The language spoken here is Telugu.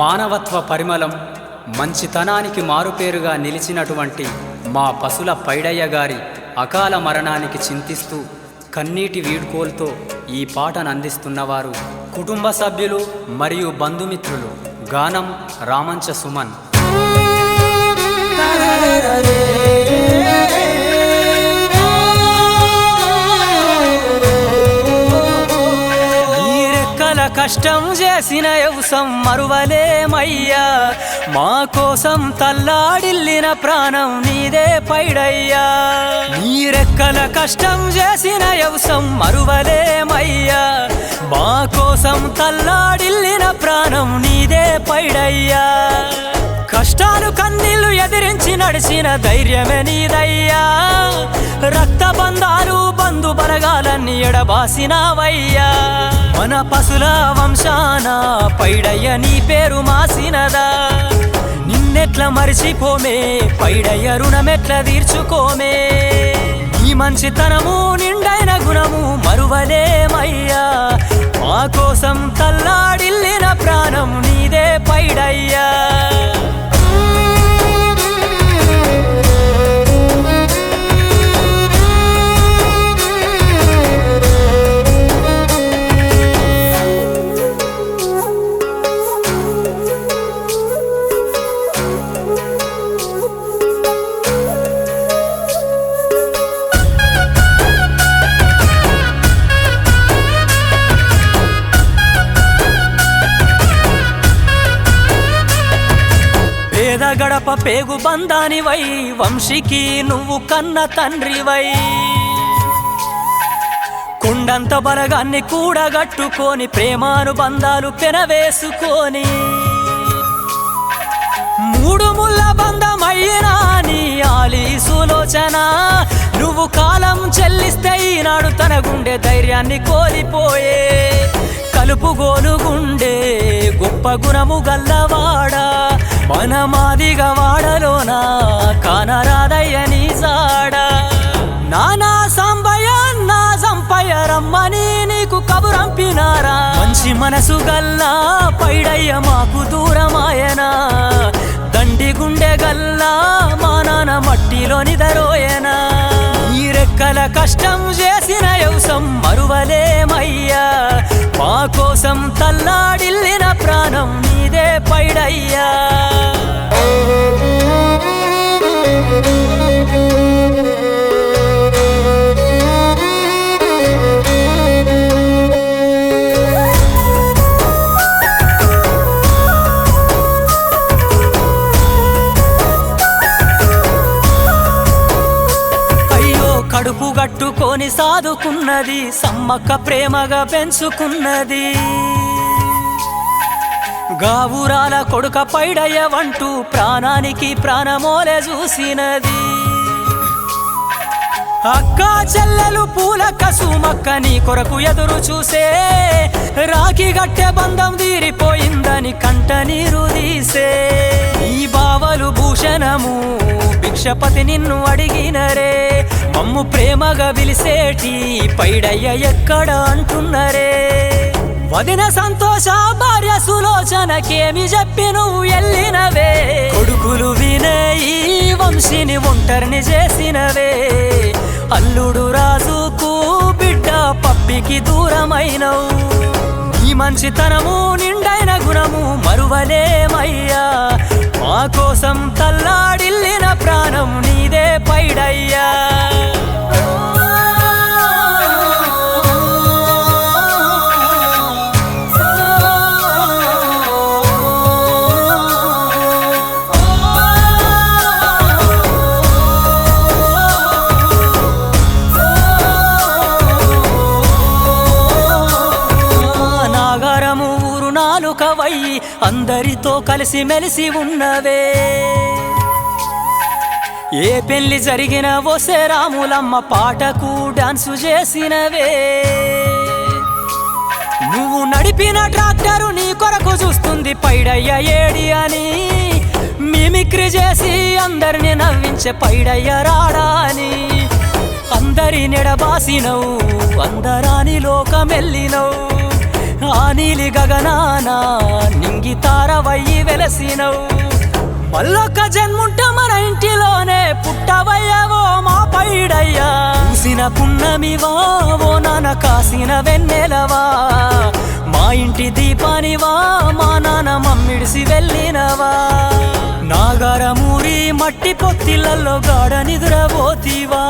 మానవత్వ పరిమళం మంచితనానికి మారుపేరుగా నిలిచినటువంటి మా పసుల పైడయ్య గారి అకాల మరణానికి చింతిస్తూ కన్నీటి వీడ్కోల్తో ఈ పాటను అందిస్తున్నవారు కుటుంబ సభ్యులు మరియు బంధుమిత్రులు గానం రామంచ సుమన్. కష్టం చేసిన యవసం మరువలేమయ్యా. మా కోసం తల్లాడిల్లిన ప్రాణం నీదే పైడయ్యా. నీరెక్కల కష్టం చేసిన యవసం మరువలేమయ్యా. మా కోసం తల్లాడిల్లిన ప్రాణం నీదే పైడయ్యా. కష్టాలు కన్నీళ్ళు ఎదిరించి నడిచిన ధైర్యమే నీదయ్యా. రక్త బంధాలు బంధు బలగాలన్నీ ఎడబాసినావయ్యా. మన పశుల వంశాన పైడయ్య నీ పేరు మాసినదా. నిన్నెట్ల మరిచిపోమే పైడయ్య రుణమెట్ల తీర్చుకోమే. ఈ మంచితనము నిండైన గుణము మరువలేమయ్యా. గడప పేగు బంధానివై వంశీకి నువ్వు కన్న తండ్రివై. కుండంత బలగాన్ని కూడగట్టుకొని ప్రేమానుబంధాలు పెనవేసుకొని. మూడు ముళ్ళ బంధమయ్యినా నీ ఆలీ సులోచన. నువ్వు కాలం చెల్లిస్తే ఈనాడు తన గుండె ధైర్యాన్ని కోల్పోయే. కలుపుగోలు గుండె గొప్ప గుణము గల్లవాడా. మన మాదిగ వాడలోన కానరాదయ్య నీ సాడా నానా సంబయ నా సంపయ్య రమ్మని నీకు కబురంపినారా మంచి మనసు గల్లా పైడయ్య మాకు దూరమాయనా దండి గుండె గల్లా మా నాన్న మట్టిలో నిదరోయనా ఈ రెక్కల కష్టం చేసిన యవసం మరువలేమయ్యా మా కోసం తల్లాడిల్లిన ప్రాణం నీదే పైడయ్యా కట్టుకొని సాదుకున్నది సమ్మక్క ప్రేమగా పెంచుకున్నది. గావురాల కొడుక పైడయ్యవంటూ ప్రాణానికి ప్రాణమోలే చూసినది. అక్క చెల్లెలు పూల కసుమక్క నీ కొరకు ఎదురు చూసే రాఖీ గట్టె బంధం తీరిపోయిందని కంట నీరు తీసే. ఈ బావలు భూషణము లక్షపతి నిన్ను అడిగినరే మమ్ము ప్రేమగా పిలిసేటి పైడయ్య ఎక్కడ అంటున్నరే? వదిన సంతోష భార్య సులోచనకేమి చెప్పి నువ్వు ఎల్లినవే? కొడుకులు వినే ఈ వంశిని ఒంటరిని చేసినవే? అల్లుడు రాజుకు బిడ్డ పప్పికి దూరమైనవు. ఈ మంచితనము నిండైన గుణము మరువలేమయ్యా. మా కోసం తల్లాడిల్లిన ప్రాణం నాలుకవై అందరితో కలిసి మెలిసి ఉన్నవే. ఏ పెళ్ళి జరిగిన ఓసే రాములమ్మ పాటకు డాన్సు చేసినవే. నువ్వు నడిపిన ట్రాక్టరు నీ కొరకు చూస్తుంది పైడయ్య ఏడి అని. మిమిక్రీ చేసి అందరిని నవ్వించే పైడయ్య రాడా అని అందరి నెడబాసినవు అందరాని లోకమెల్లినవు. నీలి గగనాన నింగి తారవయ్యి వెలసినవు. మళ్ళొక్క జన్ముంట మన ఇంటిలోనే పుట్టవయ్యవో మా పైడయ్యా. చూసిన పున్నమివా ఓ నాన్న కాసిన వెన్నెలవా. మా ఇంటి దీపానివా మా నాన్న మమ్మిడిసి వెళ్ళినవా. నాగరమూరి మట్టి పొత్తిళ్ళల్లో గాఢ నిద్రపోతివా